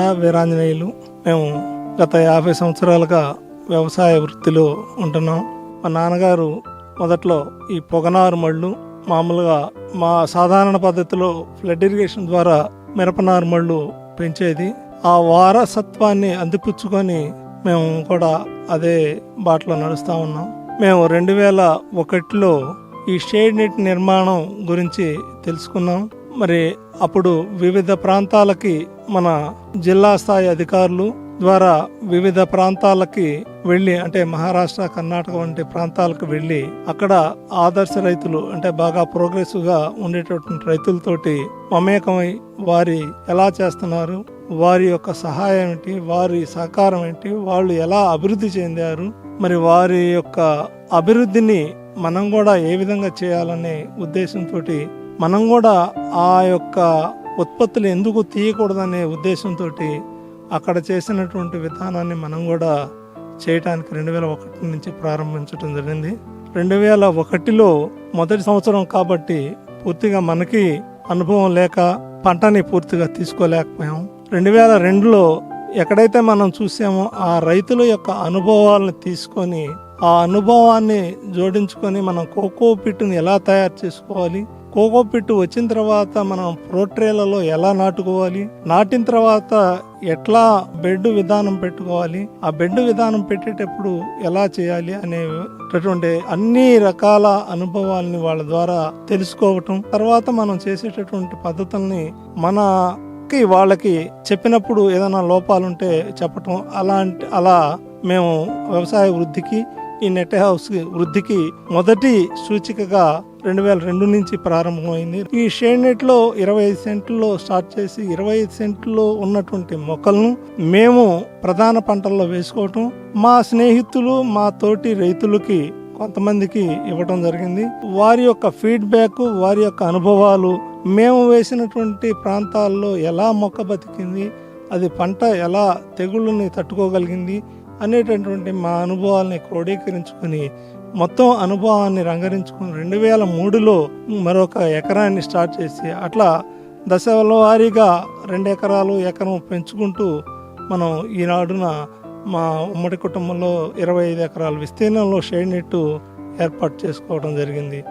దండ వీరాంజనేయులు. మేము గత యాభై సంవత్సరాలుగా వ్యవసాయ వృత్తిలో ఉంటున్నాం. మా నాన్నగారు మొదట్లో ఈ పొగనారు మళ్ళు మామూలుగా మా సాధారణ పద్ధతిలో ఫ్లడ్ ఇరిగేషన్ ద్వారా మిరపనారు మళ్ళు పెంచేది. ఆ వారసత్వాన్ని అందిపుచ్చుకొని మేము కూడా అదే బాటలో నడుస్తూ ఉన్నాం. మేము రెండు వేల ఒకటిలో ఈ షేడ్ నెట్ నిర్మాణం గురించి తెలుసుకున్నాం. మరి అప్పుడు వివిధ ప్రాంతాలకి మన జిల్లా స్థాయి అధికారులు ద్వారా వివిధ ప్రాంతాలకి వెళ్ళి అంటే మహారాష్ట్ర కర్ణాటక వంటి ప్రాంతాలకు వెళ్ళి అక్కడ ఆదర్శ రైతులు అంటే బాగా ప్రోగ్రెసివ్గా ఉండేటటువంటి రైతులతోటి మమేకమై వారి ఎలా చేస్తున్నారు వారి యొక్క సహాయం ఏంటి వారి సహకారం ఏంటి వాళ్ళు ఎలా అభివృద్ధి చెందారు మరి వారి యొక్క అభివృద్ధిని మనం కూడా ఏ విధంగా చేయాలనే ఉద్దేశంతో మనం కూడా ఆ యొక్క ఉత్పత్తులు ఎందుకు తీయకూడదనే ఉద్దేశంతో అక్కడ చేసినటువంటి విధానాన్ని మనం కూడా చేయటానికి రెండు వేల ఒకటి నుంచి ప్రారంభించడం జరిగింది. రెండు వేల ఒకటిలో మొదటి సంవత్సరం కాబట్టి పూర్తిగా మనకి అనుభవం లేక పంటని పూర్తిగా తీసుకోలేకపోయాం. రెండు వేల రెండులో ఎక్కడైతే మనం చూసామో ఆ రైతుల యొక్క అనుభవాలను తీసుకొని ఆ అనుభవాన్ని జోడించుకొని మనం కోకో పిట్టుని ఎలా తయారు చేసుకోవాలి కోకో పిట్టు వచ్చిన తర్వాత మనం ప్రోట్రేలలో ఎలా నాటుకోవాలి? నాటిన తర్వాత ఎట్లా బెడ్ విధానం పెట్టుకోవాలి? ఆ బెడ్ విధానం పెట్టేటప్పుడు ఎలా చేయాలి అనేటటువంటి అన్ని రకాల అనుభవాల్ని వాళ్ళ ద్వారా తెలుసుకోవటం తర్వాత మనం చేసేటటువంటి పద్ధతుల్ని మన వాళ్ళకి చెప్పినప్పుడు ఏదైనా లోపాలుంటే చెప్పటం అలాంటి అలా మేము వ్యవసాయ వృద్ధికి ఈ నెట్ హౌస్ వృద్ధికి మొదటి సూచికగా రెండు వేల రెండు నుంచి ప్రారంభమైంది. ఈ షేడ్ నెట్లో ఇరవై ఐదు సెంట్లో స్టార్ట్ చేసి ఇరవై ఐదు సెంట్లో ఉన్నటువంటి మొక్కలను మేము ప్రధాన పంటల్లో వేసుకోవటం మా స్నేహితులు మా తోటి రైతులకి కొంతమందికి ఇవ్వటం జరిగింది. వారి యొక్క ఫీడ్బ్యాక్ వారి యొక్క అనుభవాలు మేము వేసినటువంటి ప్రాంతాల్లో ఎలా మొక్క బతికింది అది పంట ఎలా తెగుళ్ళని తట్టుకోగలిగింది అనేటటువంటి మా అనుభవాల్ని క్రోడీకరించుకొని మొత్తం అనుభవాన్ని రంగరించుకుని రెండు వేల మూడులో మరొక ఎకరాన్ని స్టార్ట్ చేసి అట్లా దశల వారీగా రెండు ఎకరాలు ఎకరం పెంచుకుంటూ మనం ఈనాడున మా ఉమ్మడి కుటుంబంలో ఇరవై ఐదు ఎకరాల విస్తీర్ణంలో షేడ్ నెట్టు ఏర్పాటు చేసుకోవడం జరిగింది.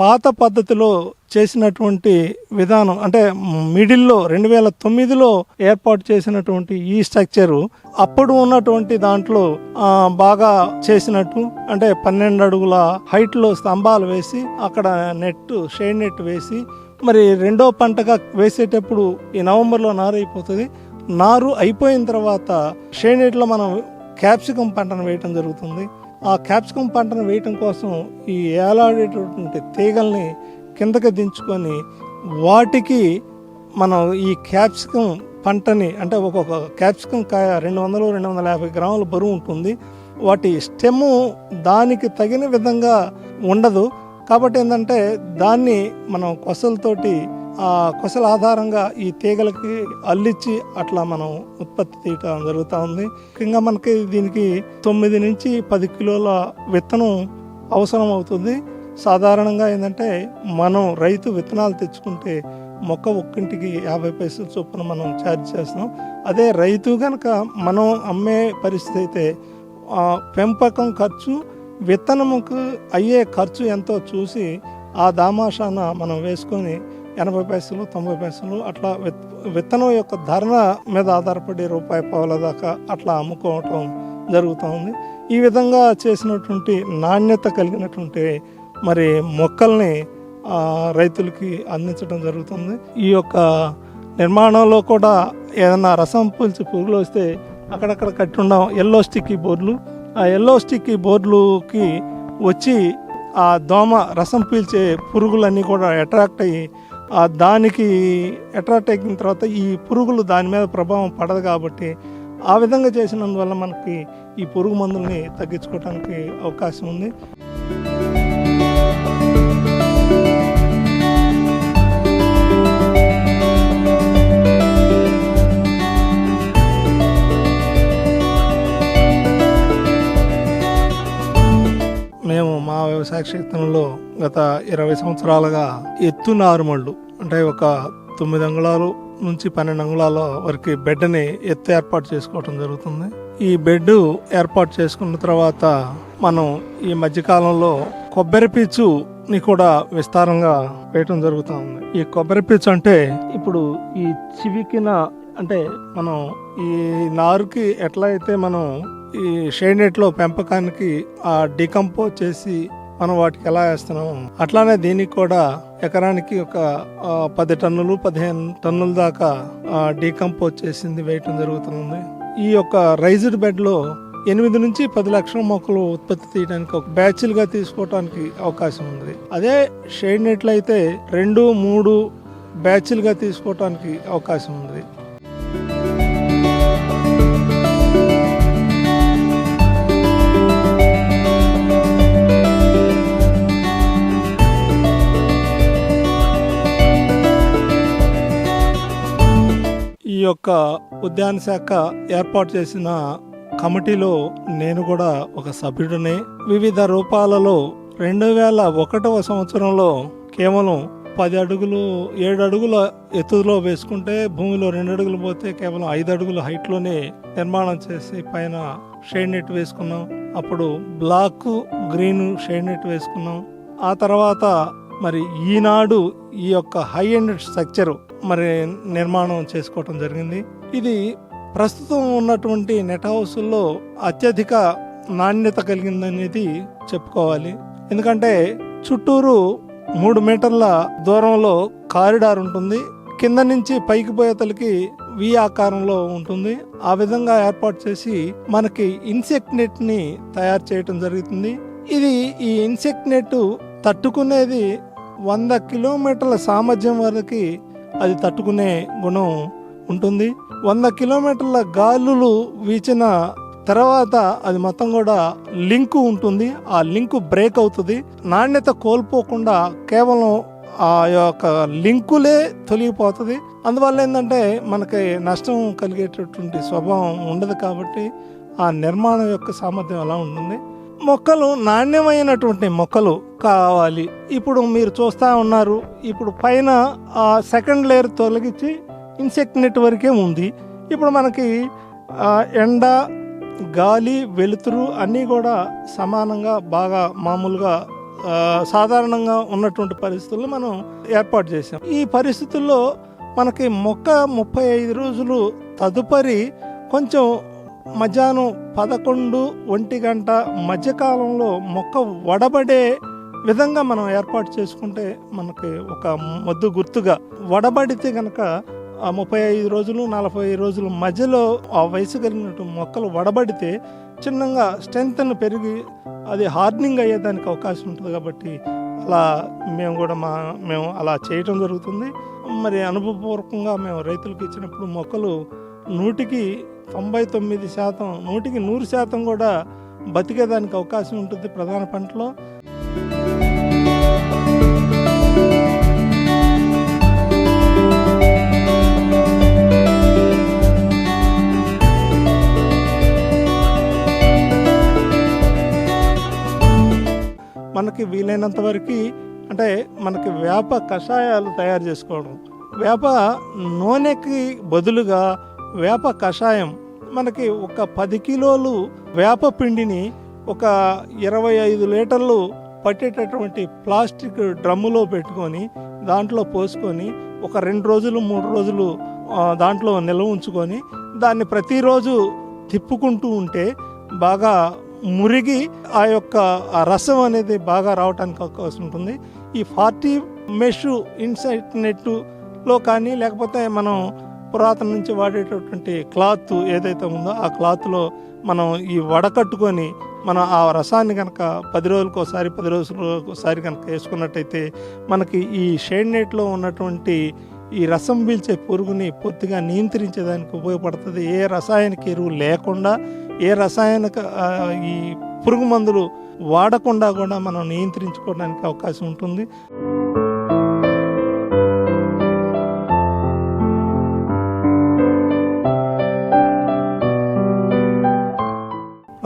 పాత పద్ధతిలో చేసినటువంటి విధానం అంటే మిడిల్లో రెండు వేల తొమ్మిదిలో ఏర్పాటు చేసినటువంటి ఈ స్ట్రక్చరు అప్పుడు ఉన్నటువంటి దాంట్లో బాగా చేసినట్టు అంటే పన్నెండు అడుగుల హైట్లో స్తంభాలు వేసి అక్కడ నెట్ షేడ్ నెట్ వేసి మరి రెండో పంటగా వేసేటప్పుడు ఈ నవంబర్లో నారు అయిపోతుంది నారు అయిపోయిన తర్వాత షేడ్ నెట్లో మనం క్యాప్సికం పంటను వేయటం జరుగుతుంది. ఆ క్యాప్సికం పంటను వేయటం కోసం ఈ ఏలాడేటటువంటి తీగల్ని కిందకి దించుకొని వాటికి మనం ఈ క్యాప్సికం పంటని అంటే ఒక్కొక్క క్యాప్సికం కాయ రెండు వందలు రెండు వందల యాభై గ్రాముల బరువు ఉంటుంది. వాటి స్టెమ్ దానికి తగిన విధంగా ఉండదు. కాబట్టి ఏంటంటే దాన్ని మనం కొసలతోటి ఆ కొసల ఆధారంగా ఈ తీగలకి అల్లిచ్చి అట్లా మనం ఉత్పత్తి తీయటం జరుగుతూ ఉంది. ముఖ్యంగా మనకి దీనికి తొమ్మిది నుంచి పది కిలోల విత్తనం అవసరం అవుతుంది సాధారణంగా ఏంటంటే మనం రైతు విత్తనాలు తెచ్చుకుంటే మొక్క ఒక్కింటికి యాభై పైసలు చొప్పున మనం ఛార్జ్ చేస్తాం అదే రైతు కనుక మనం అమ్మే పరిస్థితి అయితే పెంపకం ఖర్చు విత్తనముకు అయ్యే ఖర్చు ఎంతో చూసి ఆ దామాషాన మనం వేసుకొని ఎనభై పైసలు తొంభై పైసలు అట్లా విత్ విత్తనం యొక్క ధరణ మీద ఆధారపడి రూపాయి పావుల దాకా అట్లా అమ్ముకోవటం జరుగుతూ ఉంది. ఈ విధంగా చేసినటువంటి నాణ్యత కలిగినటువంటి మరి మొక్కల్ని రైతులకి అందించడం జరుగుతుంది. ఈ యొక్క నిర్మాణంలో కూడా ఏదైనా రసం పులిచి పురుగులు వస్తే అక్కడక్కడ కట్టి ఉండం ఎల్లో స్టిక్కీ బోర్డులు. ఆ ఎల్లో స్టిక్కీ బోర్డులకి వచ్చి ఆ దోమ రసం పీల్చే పురుగులన్నీ కూడా అట్రాక్ట్ అయ్యి దానికి అట్రాక్ట్ అయిన తర్వాత ఈ పురుగులు దాని మీద ప్రభావం పడదు కాబట్టి ఆ విధంగా చేసినందువల్ల మనకి ఈ పురుగు మందుల్ని తగ్గించుకోవడానికి అవకాశం ఉంది. మేము మా వ్యవసాయ క్షేత్రంలో గత ఇరవై సంవత్సరాలుగా ఎత్తు నారుమళ్ళు అంటే ఒక తొమ్మిది అంగుళాలు నుంచి పన్నెండు అంగుళాల వరకు బెడ్ని ఎత్తు ఏర్పాటు చేసుకోవటం జరుగుతుంది. ఈ బెడ్ ఏర్పాటు చేసుకున్న తర్వాత మనం ఈ మధ్యకాలంలో కొబ్బరి పీచుని కూడా విస్తారంగా వేయటం జరుగుతూ ఉంది ఈ కొబ్బరి పీచు అంటే ఇప్పుడు ఈ చివికిన అంటే మనం ఈ నారుకి ఎట్లా అయితే మనం ఈ షేడ్ నెట్లో పెంపకానికి ఆ డికంపోజ్ చేసి మనం వాటికి ఎలా వేస్తున్నాము. అట్లానే దీనికి కూడా ఎకరానికి ఒక పది టన్నులు పదిహేను టన్నుల దాకా డీకంపోజ్ చేసింది వేయటం జరుగుతుంది ఈ యొక్క రైజ్డ్ బెడ్లో ఎనిమిది నుంచి పది లక్షల మొక్కలు ఉత్పత్తి తీయడానికి ఒక బ్యాచ్లుగా తీసుకోవడానికి అవకాశం ఉంది. అదే షేడ్ నెట్లు అయితే రెండు మూడు బ్యాచ్లుగా తీసుకోవడానికి అవకాశం ఉంది. ఈ యొక్క ఉద్యాన శాఖ ఏర్పాటు చేసిన కమిటీలో నేను కూడా ఒక సభ్యుడిని. వివిధ రూపాలలో రెండు వేల ఒకటవ సంవత్సరంలో కేవలం పది అడుగులు ఏడు అడుగుల ఎత్తులో వేసుకుంటే భూమిలో రెండు అడుగులు పోతే కేవలం ఐదు అడుగుల హైట్లోనే నిర్మాణం చేసి పైన షేడ్ నెట్ వేసుకున్నాం. అప్పుడు బ్లాక్ గ్రీన్ షేడ్ నెట్ వేసుకున్నాం. ఆ తర్వాత మరి ఈనాడు ఈ యొక్క హై ఎండ్ స్ట్రక్చర్ మరి నిర్మాణం చేసుకోవటం జరిగింది. ఇది ప్రస్తుతం ఉన్నటువంటి నెట్ హౌస్లో అత్యధిక నాణ్యత కలిగిందనేది చెప్పుకోవాలి. ఎందుకంటే చుట్టూరు మూడు మీటర్ల దూరంలో కారిడార్ ఉంటుంది. కింద నుంచి పైకి పోయేతలకి వి ఆకారంలో ఉంటుంది. ఆ విధంగా ఏర్పాటు చేసి మనకి ఇన్సెక్ట్ నెట్ని తయారు చేయటం జరుగుతుంది. ఇది ఈ ఇన్సెక్ట్ నెట్ తట్టుకునేది వంద కిలోమీటర్ల సామర్థ్యం వరకు అది తట్టుకునే గుణం ఉంటుంది. వంద కిలోమీటర్ల గాలులు వీచిన తర్వాత అది మొత్తం కూడా లింకు ఉంటుంది. ఆ లింకు బ్రేక్ అవుతుంది. నాణ్యత కోల్పోకుండా కేవలం ఆ యొక్క లింకులే తొలగిపోతుంది. అందువల్ల ఏంటంటే మనకి నష్టం కలిగేటటువంటి స్వభావం ఉండదు కాబట్టి ఆ నిర్మాణం యొక్క సామర్థ్యం అలా ఉంటుంది. మొక్కలు నాణ్యమైనటువంటి మొక్కలు కావాలి. ఇప్పుడు మీరు చూస్తూ ఉన్నారు ఇప్పుడు పైన ఆ సెకండ్ లేయర్ తొలగించి ఇన్సెక్ట్ నెట్ వరకే ఉంది. ఇప్పుడు మనకి ఎండ గాలి వెలుతురు అన్నీ కూడా సమానంగా బాగా మామూలుగా సాధారణంగా ఉన్నటువంటి పరిస్థితుల్లో మనం ఏర్పాటు చేసాం ఈ పరిస్థితుల్లో మనకి మొక్క ముప్పై ఐదు రోజులు తదుపరి కొంచెం మధ్యాహ్నం పదకొండు ఒంటి గంట మధ్యకాలంలో మొక్క వడబడే విధంగా మనం ఏర్పాటు చేసుకుంటే మనకి ఒక మొద్దు గుర్తుగా వడబడితే కనుక ఆ ముప్పై ఐదు రోజులు నలభై రోజుల మధ్యలో ఆ వయసు కలిగినట్టు మొక్కలు వడబడితే చిన్నగా స్ట్రెంగ్త్ పెరిగి అది హార్డనింగ్ అయ్యేదానికి అవకాశం ఉంటుంది కాబట్టి అలా మేము కూడా మా మేము అలా చేయటం జరుగుతుంది. మరి అనుభవపూర్వకంగా మేము రైతులకు ఇచ్చినప్పుడు మొక్కలు నూటికి తొంభై తొమ్మిది శాతం నూటికి నూరు శాతం కూడా బతికేదానికి అవకాశం ఉంటుంది ప్రధాన పంటలో. మనకి వీలైనంత వరకు అంటే మనకి వేప కషాయాలు తయారు చేసుకోవడం. వేప నూనెకి బదులుగా వేప కషాయం మనకి ఒక పది కిలోలు వేప పిండిని ఒక ఇరవై ఐదు లీటర్లు పట్టేటటువంటి ప్లాస్టిక్ డ్రమ్ములో పెట్టుకొని దాంట్లో పోసుకొని ఒక రెండు రోజులు మూడు రోజులు దాంట్లో నిల్వ ఉంచుకొని దాన్ని ప్రతిరోజు తిప్పుకుంటూ ఉంటే బాగా మురిగి ఆ యొక్క రసం అనేది బాగా రావడానికి అవకాశం ఉంటుంది. ఈ ఫార్టీ మెష్ ఇన్సైట్ నెట్లో కానీ లేకపోతే మనం పురాతన నుంచి వాడేటటువంటి క్లాత్ ఏదైతే ఉందో ఆ క్లాత్లో మనం ఈ వడకట్టుకొని మనం ఆ రసాన్ని కనుక పది రోజులకు ఒకసారి పది రోజులకు ఒకసారి కనుక వేసుకున్నట్టయితే మనకి ఈ షేడ్ నెట్లో ఉన్నటువంటి ఈ రసం పీల్చే పురుగుని పూర్తిగా నియంత్రించేదానికి ఉపయోగపడుతుంది. ఏ రసాయనిక ఎరువు లేకుండా ఏ రసాయనిక ఈ పురుగు మందులు వాడకుండా కూడా మనం నియంత్రించుకోవడానికి అవకాశం ఉంటుంది.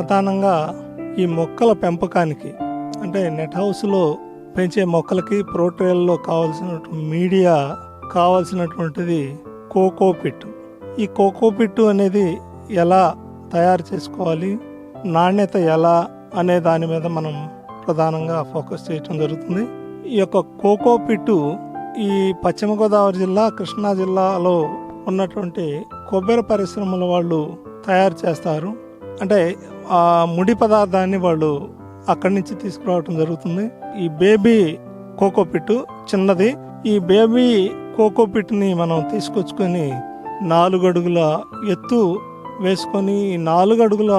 ప్రధానంగా ఈ మొక్కల పెంపకానికి అంటే నెట్ హౌస్లో పెంచే మొక్కలకి ప్రోట్రేల్లో కావాల్సిన మీడియా కావాల్సినటువంటిది కోకోపిట్ ఈ కోకోపిట్ అనేది ఎలా తయారు చేసుకోవాలి నాణ్యత ఎలా అనే దాని మీద మనం ప్రధానంగా ఫోకస్ చేయటం జరుగుతుంది. ఈ యొక్క కోకోపిట్టు ఈ పశ్చిమ గోదావరి జిల్లా కృష్ణా జిల్లాలో ఉన్నటువంటి కొబ్బరి పరిశ్రమల వాళ్ళు తయారు చేస్తారు. అంటే ఆ ముడి పదార్థాన్ని వాళ్ళు అక్కడి నుంచి తీసుకురావటం జరుగుతుంది. ఈ బేబీ కోకోపిట్ చిన్నది. ఈ బేబీ కోకోపిట్ని మనం తీసుకొచ్చుకొని నాలుగు అడుగుల ఎత్తు వేసుకొని ఈ నాలుగు అడుగుల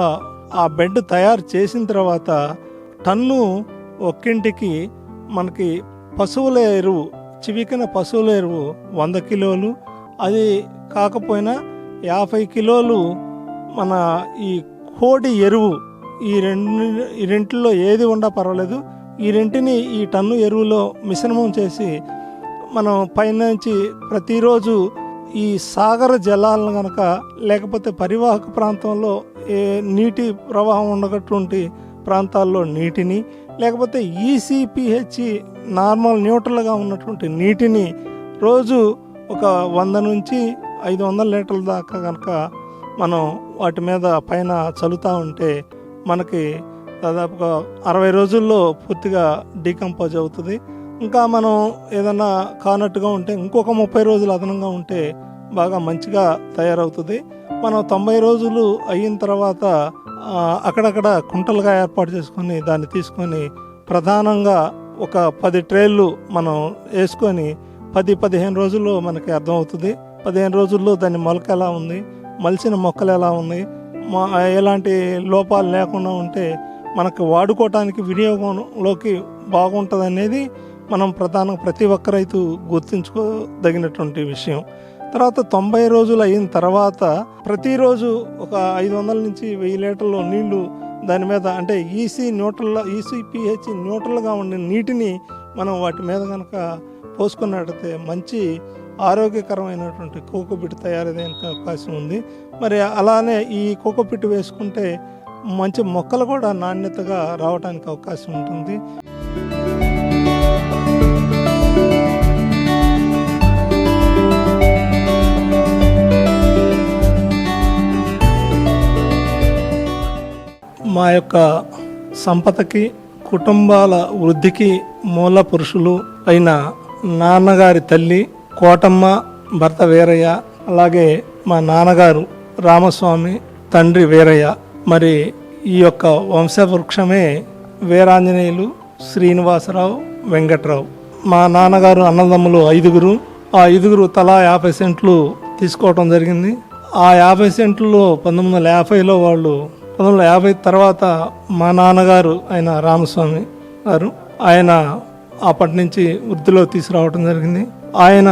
ఆ బెడ్ తయారు చేసిన తర్వాత టన్ను ఒక్కింటికి మనకి పశువుల ఎరువు చివికిన పశువుల ఎరువు వంద కిలోలు. అది కాకపోయినా యాభై కిలోలు మన ఈ కోడి ఎరువు. ఈ రెండు ఈ రెంటిలో ఏది ఉండా పర్వాలేదు. ఈ రెంటిని ఈ టన్ను ఎరువులో మిశ్రమం చేసి మనం పైనుంచి ప్రతిరోజు ఈ సాగర జలాలను కనుక లేకపోతే పరివాహక ప్రాంతంలో ఏ నీటి ప్రవాహం ఉండగటువంటి ప్రాంతాల్లో నీటిని లేకపోతే ఈసీపీహెచ్ నార్మల్ న్యూట్రల్గా ఉన్నటువంటి నీటిని రోజు ఒక వంద నుంచి ఐదు వందల లీటర్ల దాకా కనుక మనం వాటి మీద పైన చల్లుతూ ఉంటే మనకి దాదాపుగా అరవై రోజుల్లో పూర్తిగా డీకంపోజ్ అవుతుంది. ఇంకా మనం ఏదన్నా కానట్టుగా ఉంటే ఇంకొక ముప్పై రోజులు అదనంగా ఉంటే బాగా మంచిగా తయారవుతుంది. మనం తొంభై రోజులు అయిన తర్వాత అక్కడక్కడ కుంటలుగా ఏర్పాటు చేసుకొని దాన్ని తీసుకొని ప్రధానంగా ఒక పది ట్రేళ్ళు మనం వేసుకొని పది పదిహేను రోజుల్లో మనకి అర్థమవుతుంది. పదిహేను రోజుల్లో దాని మొలక ఎలా ఉంది? మలిసిన మొక్కలు ఎలా ఉన్నాయి? మా- ఎలాంటి లోపాలు లేకుండా ఉంటే మనకు వాడుకోవటానికి వినియోగంలోకి బాగుంటుంది అనేది మనం ప్రధాన ప్రతి ఒక్క రైతు గుర్తుంచుకోదగినటువంటి విషయం. తర్వాత తొంభై రోజులు అయిన తర్వాత ప్రతిరోజు ఒక ఐదు వందల నుంచి వెయ్యి లీటర్లు నీళ్ళు దాని మీద అంటే ఈసీ న్యూట్రల్ ఈసీపీహెచ్ న్యూట్రల్గా ఉండే నీటిని మనం వాటి మీద కనుక పోసుకున్నట్టయితే మంచి ఆరోగ్యకరమైనటువంటి కోకోపిట్ తయారయ్యే అవకాశం ఉంది. మరి అలానే ఈ కోకోపిట్ వేసుకుంటే మంచి మొక్కలు కూడా నాణ్యతగా రావడానికి అవకాశం ఉంటుంది. మా యొక్క సంపదకి కుటుంబాల వృద్ధికి మూల పురుషులు అయిన నాన్నగారి తల్లి కోటమ్మ భర్త వీరయ్య అలాగే మా నాన్నగారు రామస్వామి తండ్రి వీరయ్య. మరి ఈ యొక్క వంశవృక్షమే వీరాంజనేయులు శ్రీనివాసరావు వెంకట్రావు. మా నాన్నగారు అన్నదమ్ములు ఐదుగురు. ఆ ఐదుగురు తలా యాభై సెంట్లు తీసుకోవటం జరిగింది. ఆ యాభై సెంట్లలో పంతొమ్మిది వందల యాభైలో వాళ్ళు పంతొమ్మిది వందల యాభై తర్వాత మా నాన్నగారు ఆయన రామస్వామి గారు ఆయన అప్పటి నుంచి వృద్ధిలో తీసుకురావడం జరిగింది. ఆయన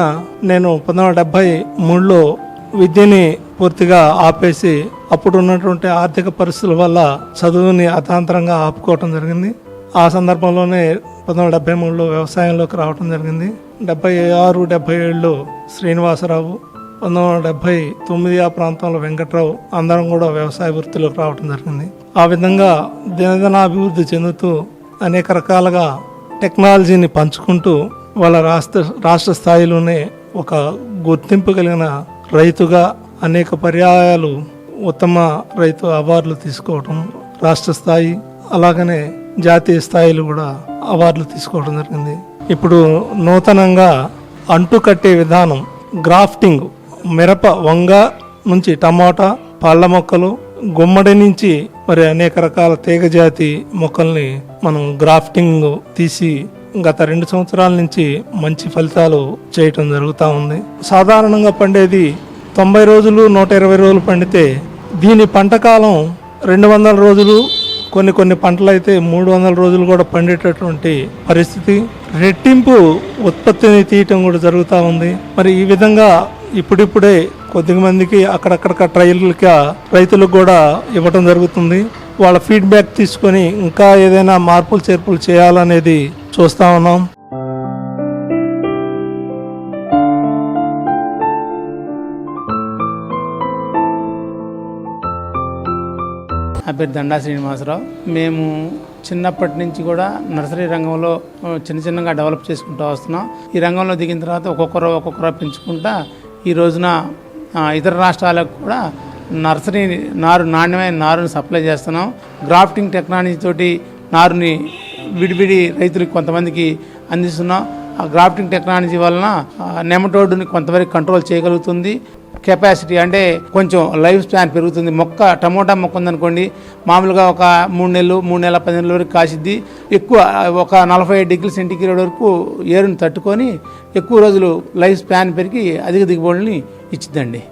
నేను పంతొమ్మిది వందల డెబ్బై మూడులో విద్యని పూర్తిగా ఆపేసి అప్పుడు ఉన్నటువంటి ఆర్థిక పరిస్థితుల వల్ల చదువుని అతాంతరంగా ఆపుకోవటం జరిగింది. ఆ సందర్భంలోనే పంతొమ్మిది వందల డెబ్బై మూడులో వ్యవసాయంలోకి రావటం జరిగింది. డెబ్బై ఆరు డెబ్బై ఏడులో శ్రీనివాసరావు పంతొమ్మిది వందల డెబ్బై తొమ్మిది ఆ ప్రాంతంలో వెంకట్రావు అందరం కూడా వ్యవసాయ వృత్తిలోకి రావటం జరిగింది. ఆ విధంగా దినదినాభివృద్ధి చెందుతూ అనేక రకాలుగా టెక్నాలజీని పంచుకుంటూ వాళ్ళ రాష్ట్ర రాష్ట్ర స్థాయిలోనే ఒక గుర్తింపు కలిగిన రైతుగా అనేక పర్యాయాలు ఉత్తమ రైతు అవార్డులు తీసుకోవటం రాష్ట్ర స్థాయి అలాగనే జాతీయ స్థాయిలో కూడా అవార్డులు తీసుకోవడం జరిగింది. ఇప్పుడు నూతనంగా అంటు కట్టే విధానం గ్రాఫ్టింగ్ మిరప వంగ నుంచి టమాటా పళ్ళ మొక్కలు గుమ్మడి నుంచి మరి అనేక రకాల తీగజాతి మొక్కల్ని మనం గ్రాఫ్టింగ్ తీసి గత రెండు సంవత్సరాల నుంచి మంచి ఫలితాలు చేయటం జరుగుతూ ఉంది. సాధారణంగా పండేది తొంభై రోజులు నూట ఇరవై రోజులు పండితే దీని పంట కాలం రెండు వందల రోజులు కొన్ని కొన్ని పంటలు అయితే మూడు వందల రోజులు కూడా పండేటటువంటి పరిస్థితి. రెట్టింపు ఉత్పత్తిని తీయటం కూడా జరుగుతూ ఉంది. మరి ఈ విధంగా ఇప్పుడిప్పుడే కొద్ది మందికి అక్కడక్కడ ట్రయల్గా రైతులకు కూడా ఇవ్వటం జరుగుతుంది. వాళ్ళ ఫీడ్బ్యాక్ తీసుకొని ఇంకా ఏదైనా మార్పులు చేర్పులు చేయాలనేది చూస్తా ఉన్నాం. నా పేరు దండా శ్రీనివాసరావు. మేము చిన్నప్పటి నుంచి కూడా నర్సరీ రంగంలో చిన్న చిన్నగా డెవలప్ చేసుకుంటూ వస్తున్నాం. ఈ రంగంలో దిగిన తర్వాత ఒక్కొక్కరు ఒక్కొక్కరు పెంచుకుంటా ఈ రోజున ఇతర రాష్ట్రాలకు కూడా నర్సరీ నారు నాణ్యమైన నారుని సప్లై చేస్తున్నాం. గ్రాఫ్టింగ్ టెక్నాలజీ తోటి నారుని విడివిడి రైతులకు కొంతమందికి అందిస్తున్నాం. గ్రాఫ్టింగ్ టెక్నాలజీ వలన నెమటోడ్ని కొంతవరకు కంట్రోల్ చేయగలుగుతుంది. కెపాసిటీ అంటే కొంచెం లైఫ్ స్పాన్ పెరుగుతుంది. మొక్క టమోటా మొక్క ఉందనుకోండి మామూలుగా ఒక మూడు నెలలు మూడు నెలల పది నెలల వరకు కాసిద్ది. ఎక్కువ ఒక నలభై ఐదు డిగ్రీ సెంటీగ్రేడ్ వరకు ఏరుని తట్టుకొని ఎక్కువ రోజులు లైఫ్ స్పాన్ పెరిగి అధిక దిగుబడుల్ని ఇచ్చిద్దండి.